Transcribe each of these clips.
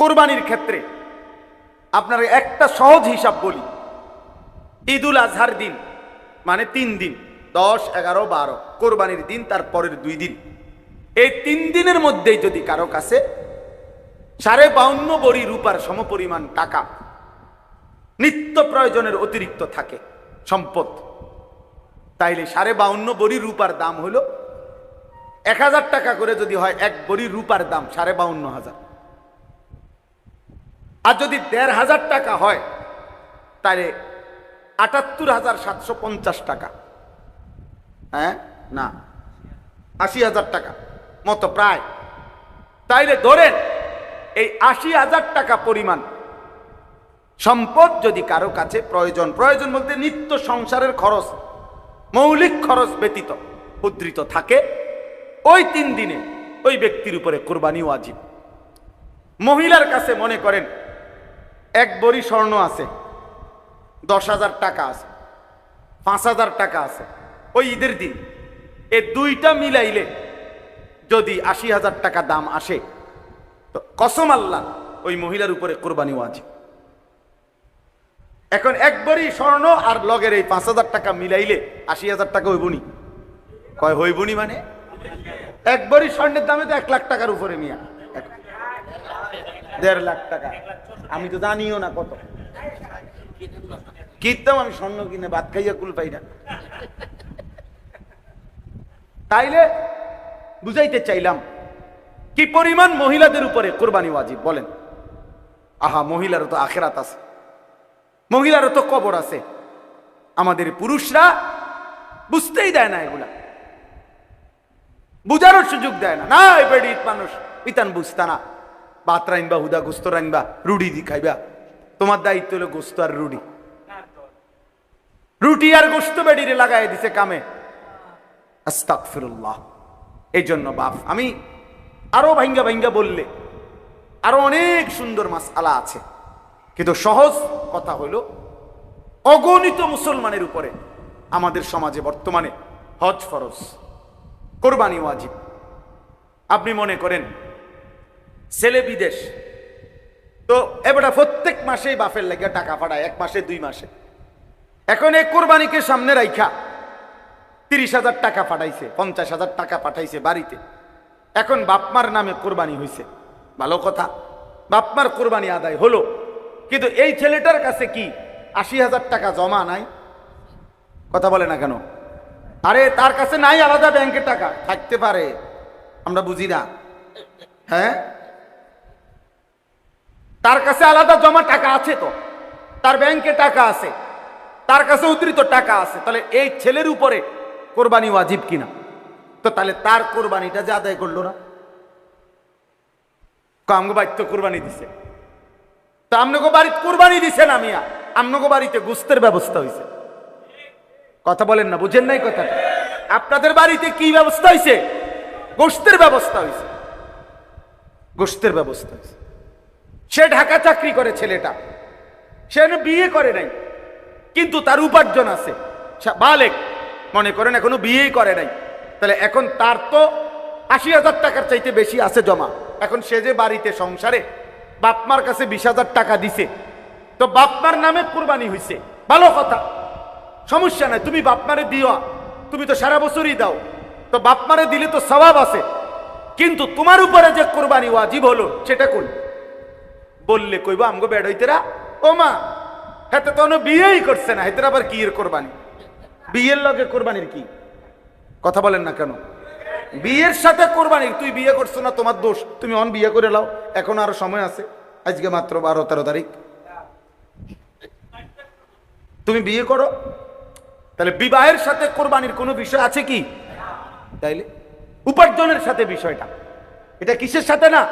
কোরবানির ক্ষেত্রে আপনার একটা সহজ হিসাব বলি। ঈদুল আজহার দিন মানে তিন দিন, দশ, এগারো, বারো। কোরবানির দিন, তার পরের দুই দিন। এই তিন দিনের মধ্যেই যদি কারও কাছে সাড়ে বাউন্ন বড়ি রূপার সমপরিমাণ টাকা নিত্য প্রয়োজনের অতিরিক্ত থাকে, সম্পদ, তাইলে সাড়ে বাউন্ন বড়ি রূপার দাম হলো এক হাজার টাকা করে যদি হয় এক বড়ি রূপার দাম সাড়ে বাউন্ন হাজার। আর যদি দেড় হাজার টাকা হয়, তাহলে আটাত্তর হাজার সাতশো পঞ্চাশ টাকা। হ্যাঁ? না, আশি হাজার টাকা, মতো প্রায়। তাইলে ধরেন, এই আশি হাজার টাকা পরিমাণ সম্পদ যদি কারও কাছে প্রয়োজন প্রয়োজন বলতে নিত্য সংসারের খরচ, মৌলিক খরচ ব্যতীত, উদ্ধৃত থাকে, ওই তিন দিনে ওই ব্যক্তির উপরে কোরবানি ওয়াজিব। মহিলার কাছে মনে করেন এক বড়ি স্বর্ণ আছে, দশ হাজার টাকা আছে, পাঁচ হাজার টাকা আছে। ওই ঈদের দিন এ দুইটা মিলাইলে যদি আশি হাজার টাকা দাম আসে, তো কসম আল্লাহ ওই মহিলার উপরে কোরবানি আছে এখন একবারই স্বর্ণ আর লগের এই পাঁচ হাজার টাকা মিলাইলে আশি হাজার টাকা হইবনি। কয় হইবনি মানে? একবারই স্বর্ণের দামে তো এক লাখ টাকার উপরে মিয়া। দেড় লাখ টাকা। আমি তো জানিও না কত। কিনতাম আমি স্বর্ণ কিনে, ভাত খাইয়া কুল পাই না। তাইলে বুঝাইতে চাইলাম, কি পরিমাণ মহিলাদের উপরে কোরবানি ওয়াজিব, বলেন। আহা, মহিলারও তো আখেরাত আছে। মহিলারও তো কবর আছে। আমাদের পুরুষরা বুঝতেই দেয় না এগুলা। বুঝারও সুযোগ দেয় না। না এ বেড়ি মানুষ, ইতান বুঝতা না। ভাত রাইনবা হুদা গোস্ত রাইনবা রুটি দি খাইবা। তোমার দায়িত্ব হলো গোস্ত আর রুটি। রুটি আর গোস্ত বেডিরে লাগাই দিছে কামে। আস্তাকফিরুল্লাহ এই জন্য বাপ, আমি আরও ভাঙ্গা ভাঙ্গা বললে আরও অনেক সুন্দর মাস আলা আছে। কিন্তু সহজ কথা হইল অগণিত মুসলমানের উপরে আমাদের সমাজে বর্তমানে হজ ফরজ, কোরবানি ওয়াজিব। আপনি মনে করেন ছেলে বিদেশ। তো এবারে প্রত্যেক মাসেই বাপের লেগে টাকা পাঠায়, এক মাসে, দুই মাসে। এখন এই কোরবানিকে সামনে রাইখা তিরিশ হাজার টাকা পাঠাইছে, পঞ্চাশ হাজার টাকা পাঠাইছে বাড়িতে। এখন বাপমার নামে কোরবানি হয়েছে ভালো কথা, বাপমার কোরবানি আদায় হলো। কিন্তু এই ছেলেটার কাছে কি আশি হাজার টাকা জমা নাই? কথা বলে না কেন? আরে, তার কাছে নাই আলাদা ব্যাংকের টাকা, থাকতে পারে। আমরা বুঝি না। হ্যাঁ? তার কাছে আলাদা জমা টাকা আছে তো। তার ব্যাংকে টাকা আছে। তার কাছে উদ্ধৃত টাকা আছে। তাহলে এই ছেলের উপরে কোরবানি ওয়াজিব কিনা? তো তাহলে তার কোরবানিটা যে আদায় করল না? আমগো কোরবানি দিছে। তো আমনগো বাড়িতে কোরবানি দিছে না মিয়া? বাড়িতে গুস্তের ব্যবস্থা হয়েছে কথা বলেন না, বুঝেন নাই কথাটা? আপনাদের বাড়িতে কি ব্যবস্থা হয়েছে গোস্তের ব্যবস্থা হয়েছে গোস্তের ব্যবস্থা হয়েছে সে ঢাকা চাকরি করে ছেলেটা। সে বিয়ে করে নাই। কিন্তু তার উপার্জন আছে। বালেক, মনে করেন এখনও বিয়েই করে নাই। তাহলে এখন তার তো আশি হাজার টাকার চাইতে বেশি আছে জমা। এখন সে যে বাড়িতে সংসারে বাপমার কাছে বিশ হাজার টাকা দিছে। তো বাপমার নামে কোরবানি হয়েছে ভালো কথা। সমস্যা নাই, তুমি বাপমারে দিও তুমি তো সারা বছরই দাও। তো বাপমারে দিলে তো স্বভাব আছে। কিন্তু তোমার উপরে যে কোরবানি ওয়াজিব হলো, সেটা কোন? বললে কইব, আমগো বেড হইতেরা ও মা, হেতে তো বিয়েই করছে না, হেতের আবার কি এর কোরবানি? বিয়ের লগে কোরবানির কি? কথা বলেন না কেন? বিয়ের সাথে কোরবানি তুই বিয়ে করছ না, তোমার দোষ। তুমি অন বিয়ে করে লাও, এখন আরও সময় আছে, আজকে মাত্র বারো, তেরো তারিখ। তুমি বিয়ে করো, তাহলে বিবাহের সাথে কোরবানির কোনো বিষয় আছে কি? তাইলে? উপার্জনের সাথে বিষয়টা। এটা কিসের সাথে না?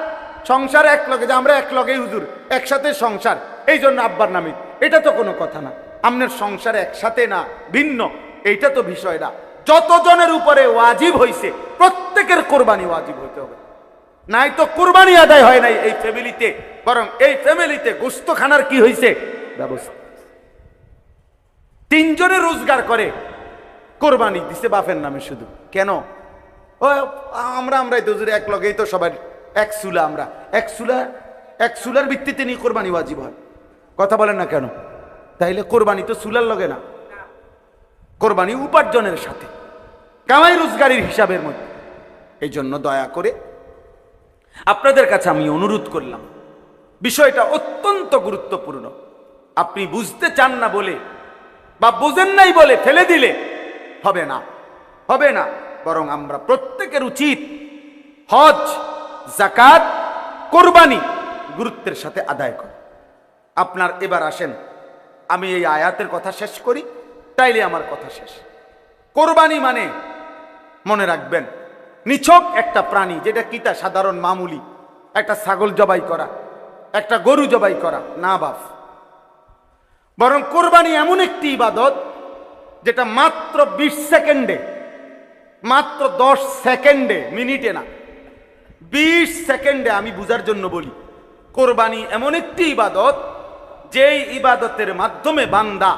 সংসার এক লগে, যে আমরা এক লগে হুজুর, একসাথে সংসার। এই জন্য আব্বার নামে। এটা তো কোনো কথা না। আপনার সংসার একসাথে না, ভিন্ন। এইটা তো বিষয় না। যতজনের উপরে ওয়াজিব হইছে, প্রত্যেকের কোরবানি ওয়াজিব হইতে হবে। নাই তো কোরবানি আদায় হয় নাই এই ফ্যামিলিতে। বরং এই ফ্যামিলিতে গোস্ত খানার কি হয়েছে ব্যবস্থা। তিনজনে রোজগার করে, কোরবানি দিছে বাপের নামে শুধু। কেন? ও, আমরা আমরাই তো হুজুর এক লগেই তো সবার এক চুলা আমরা। এক চুলা এক সুলার ভিত্তিতে নিয়ে কোরবানি ওয়াজিব হয়। কথা বলেন না কেন? তাইলে কোরবানি তো সুলার লগে না। কোরবানি উপার্জনের সাথে। কামাই রোজগারির হিসাবের মধ্যে। এই জন্য দয়া করে আপনাদের কাছে আমি অনুরোধ করলাম। বিষয়টা অত্যন্ত গুরুত্বপূর্ণ। আপনি বুঝতে চান না বলে বা বোঝেন নাই বলে ফেলে দিলে হবে না। হবে না। বরং আমরা প্রত্যেকের উচিত হজ জাকাত কোরবানি গুরুত্বের সাথে আদায় করা। আপনার এবার আসেন, আমি এই আয়াতের কথা শেষ করি, তাইলে আমার কথা শেষ। কোরবানি মানে মনে রাখবেন, নিছক একটা প্রাণী, যেটা কিতা সাধারণ মামুলি, একটা ছাগল জবাই করা, একটা গরু জবাই করা, না বাপ বরং কোরবানি এমন একটি ইবাদত, যেটা মাত্র বিশ সেকেন্ডে, মাত্র দশ সেকেন্ডে, মিনিটে না বিশ সেকেন্ডে আমি বুঝার জন্য বলি, কোরবানি এমন একটি ইবাদত, যেই ইবাদতের মাধ্যমে বান্দা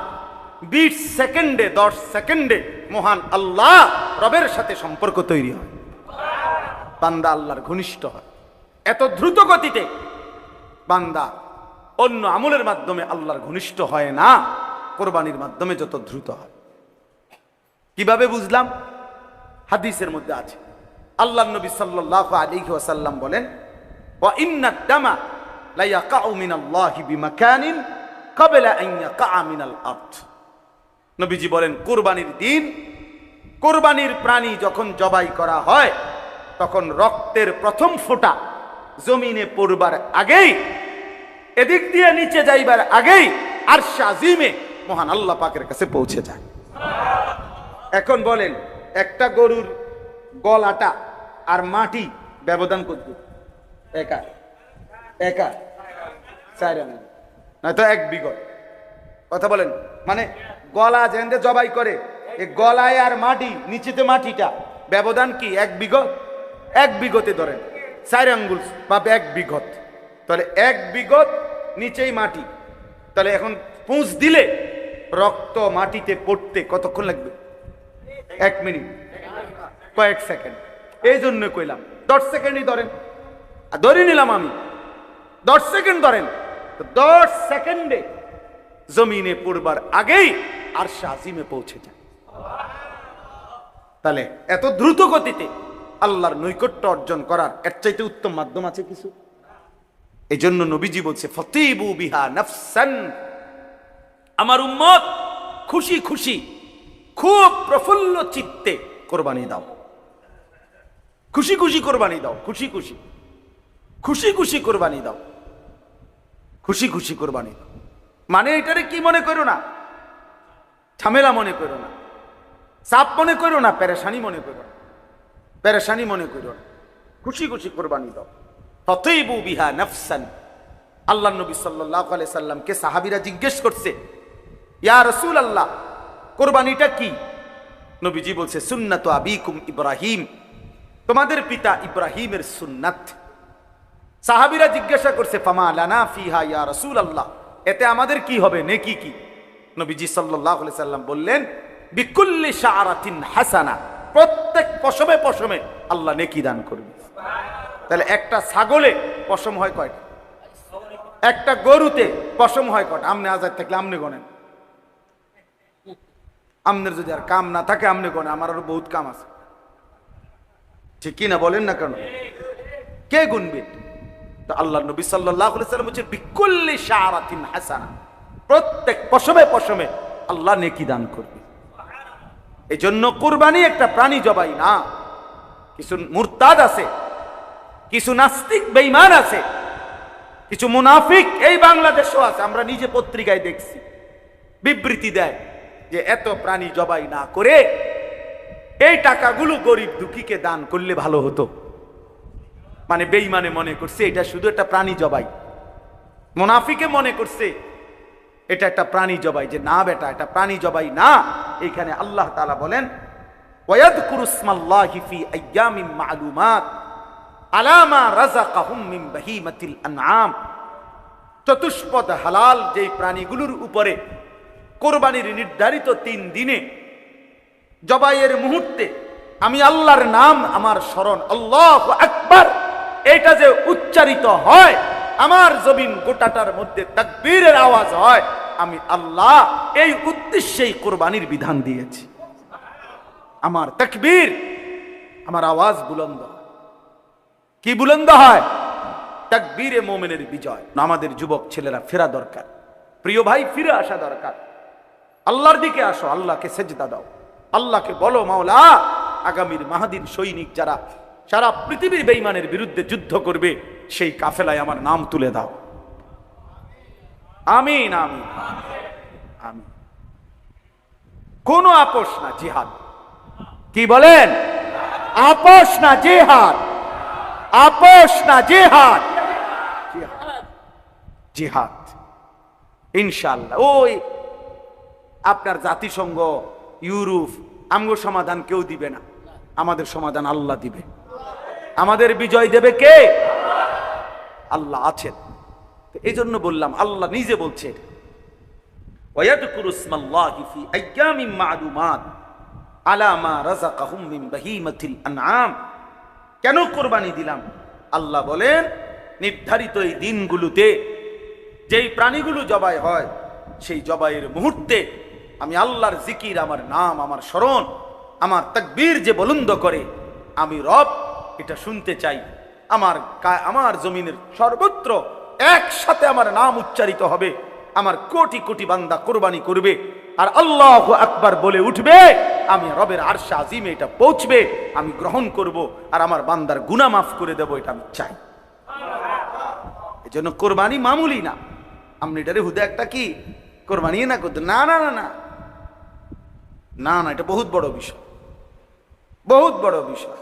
বিশ সেকেন্ডে, দশ সেকেন্ডে মহান আল্লাহ রবের সাথে সম্পর্ক তৈরি হয়। বান্দা আল্লাহর ঘনিষ্ঠ হয়। এত দ্রুত গতিতে বান্দা অন্য আমলের মাধ্যমে আল্লাহর ঘনিষ্ঠ হয় না, কোরবানির মাধ্যমে যত দ্রুত হয়। কীভাবে বুঝলাম? হাদিসের মধ্যে আছে। আল্লাহ নবী সাল্লাল্লাহু আলাইহি ওয়াসাল্লাম বলেন, ওয়া ইন্নাদ দামা লা ইয়াকাউ মিনাল্লাহি বিমাকানিন ক্বাবলা আন ইয়াকা মিনাল আরদ। নবীজি বলেন, কুরবানির দিন, কোরবানির প্রাণী যখন জবাই করা হয়, তখন রক্তের প্রথম ফোঁটা জমিনে পড়বার আগেই, এদিক দিয়ে নিচে যাইবার আগেই আর শাজিমে মহান আল্লাহ পাকের কাছে পৌঁছে যায়। এখন বলেন, একটা গরুর গলাটা আর মাটি ব্যবধান কত? একা। একা। চার নয়তো এক বিঘত কথা বলেন। মানে গলা জেন্দে জবাই করে এই গলায় আর মাটি নিচেতে মাটিটা ব্যবধান কি? এক বিঘত এক বিঘতে ধরেন। চার আঙ্গুল বা এক বিঘত। তাহলে এক বিঘত নিচেই মাটি। তাহলে এখন পুঁজ দিলে রক্ত মাটিতে পড়তে কতক্ষণ লাগবে? এক মিনিট। কয়েক সেকেন্ড। এই জন্য কইলাম, দশ সেকেন্ডই ধরেন। আর ধরে নিলাম আমি, দশ সেকেন্ড ধরেন। দশ সেকেন্ডে জমিনে পড়বার আগেই আর শাজিমে পৌঁছে যায় তাহলে এত দ্রুত গতিতে আল্লাহর নৈকট্য অর্জন করার এর চাইতে উত্তম মাধ্যম আছে কিছু? এই জন্য নবীজি বলছে, ফতিবু বিহা নফসান। আমার উম্মত খুশি খুশি, খুব প্রফুল্ল চিত্তে কোরবানি দাও। খুশি খুশি কোরবানি দাও, খুশি খুশি। খুশি খুশি কোরবানি দাও। খুশি খুশি কোরবানি দাও। মানে এটারে কি মনে করো না? ঝামেলা মনে করো না। চাপ মনে করো না, পেরেশানি মনে করো না। পেরেশানি মনে করো না। খুশি খুশি কোরবানি দাও। ততইবু বিহা নফসান। আল্লাহ নবী সাল্লাহ সাল্লামকে সাহাবিরা জিজ্ঞেস করছে, ইয়া রসুল আল্লাহ কোরবানিটা কি? নবীজি বলছে, সুন্নাত আবিকুম ইব্রাহিম। তোমাদের পিতা ইব্রাহিমের সুন্নাত। সাহাবিরা জিজ্ঞাসা করছে, ফামা লানা ফিহা ইয়া রসুল আল্লাহ এতে আমাদের কি হবে, নেকি কি? নবীজি সাল্লাহ সাল্লাম বললেন, বিকুল্লি শাহরাতিন হাসানা, প্রত্যেক পশমে পশমে আল্লাহ নেকি দান করবে। তাহলে একটা ছাগলে পশম হয় কয়টা? একটা গরুতে পশম হয় কয়টা? আমনে আজাদ থাকলে আমনে গনেন আমনের যদি আর কাম না থাকে, আমনে গনে আমার আরও বহুত কাম আছে। ঠিক না বলেন না কেন? কে গুনবে? আল্লাহ নবী সাল্লাম হচ্ছে বিকুল্লি শাহরাতিন হাসানা। প্রত্যেক পশমে পশমে আল্লাহ নেকি দান করবে। এই জন্য কোরবানি একটা প্রাণী জবাই না। কিছু মুরতাদ আছে, কিছু নাস্তিক বেইমান আছে, কিছু মুনাফিক এই বাংলাদেশও আছে। আমরা নিজে পত্রিকায় দেখছি, বিবৃতি দেয় যে এত প্রাণী জবাই না করে এই টাকাগুলো গরিব দুঃখীকে দান করলে ভালো হতো। মানে বেইমানে মনে করছে, এটা শুধু একটা প্রাণী জবাই। মুনাফিকে মনে করছে, এটা একটা প্রাণী জবাই যে, না বেটা, এটা প্রাণী জবাই না। এখানে আল্লাহ তালা বলেন চতুষ্পদ হালাল যেই প্রাণীগুলোর উপরে কোরবানির নির্ধারিত তিন দিনে জবাইয়ের মুহূর্তে, আমি আল্লাহর নাম আমার স্মরণ, আল্লাহ আকবার, এটা যে উচ্চারিত হয়, আমার জমিন গোটাটার মধ্যে তাকবীরের আওয়াজ হয়, আমি আল্লাহ এই উদ্দেশ্যেই কোরবানির বিধান দিয়েছি। আমার তাকবীর, আমার আওয়াজ বুলন্দ কি বুলন্দ হয়? তাকবীরে মোমেনের বিজয়। আমাদের যুবক ছেলেরা ফেরা দরকার। প্রিয় ভাই, ফিরে আসা দরকার। আল্লাহর দিকে আসো, আল্লাহকে সেজদা দাও। আল্লাহকে বলো, মাওলা, আগামীর মাহাদিন সৈনিক যারা সারা পৃথিবীর বেইমানের বিরুদ্ধে যুদ্ধ করবে, সেই কাফেলায় আমার নাম তুলে দাও। আমিন আমিন আমিন। কোনো আপোষ না, জিহাদ। কি বলেন? আপোষ না, জিহাদ। আপোষ না, জিহাদ। জিহাদ। ইনশাল্লাহ ওই আপনার জাতিসংঘ ইউরোপ আমগো সমাধান কেউ দিবে না। আমাদের সমাধান আল্লাহ দিবে। আমাদের বিজয় দেবে কে? আল্লাহ আছেন। এই জন্য বললাম, আল্লাহ নিজে বলছে কেন কোরবানি দিলাম? আল্লাহ বলেন, নির্ধারিত এই দিনগুলোতে যেই প্রাণীগুলো জবাই হয়, সেই জবাইয়ের মুহূর্তে আমি আল্লাহর জিকির, আমার নাম, আমার স্মরণ, আমার তাকবীর যে বলুন্দ করে, আমি রব, এটা শুনতে চাই। আমার আমার জমিনের সর্বত্র একসাথে আমার নাম উচ্চারিত হবে। আমার কোটি কোটি বান্দা কোরবানি করবে। আর আল্লাহ আকবার বলে উঠবে, আমি রবের আরশা আজিমে এটা পৌঁছবে, আমি গ্রহণ করব, আর আমার বান্দার গুনাহ মাফ করে দেব, এটা আমি চাই। এজন্য কোরবানি মামুলি না। আপনি এটারে হুদে একটা কি? কোরবানি না করতে না না না না। না না এটা বহুত বড় বিষয়। বহুত বড় বিষয়।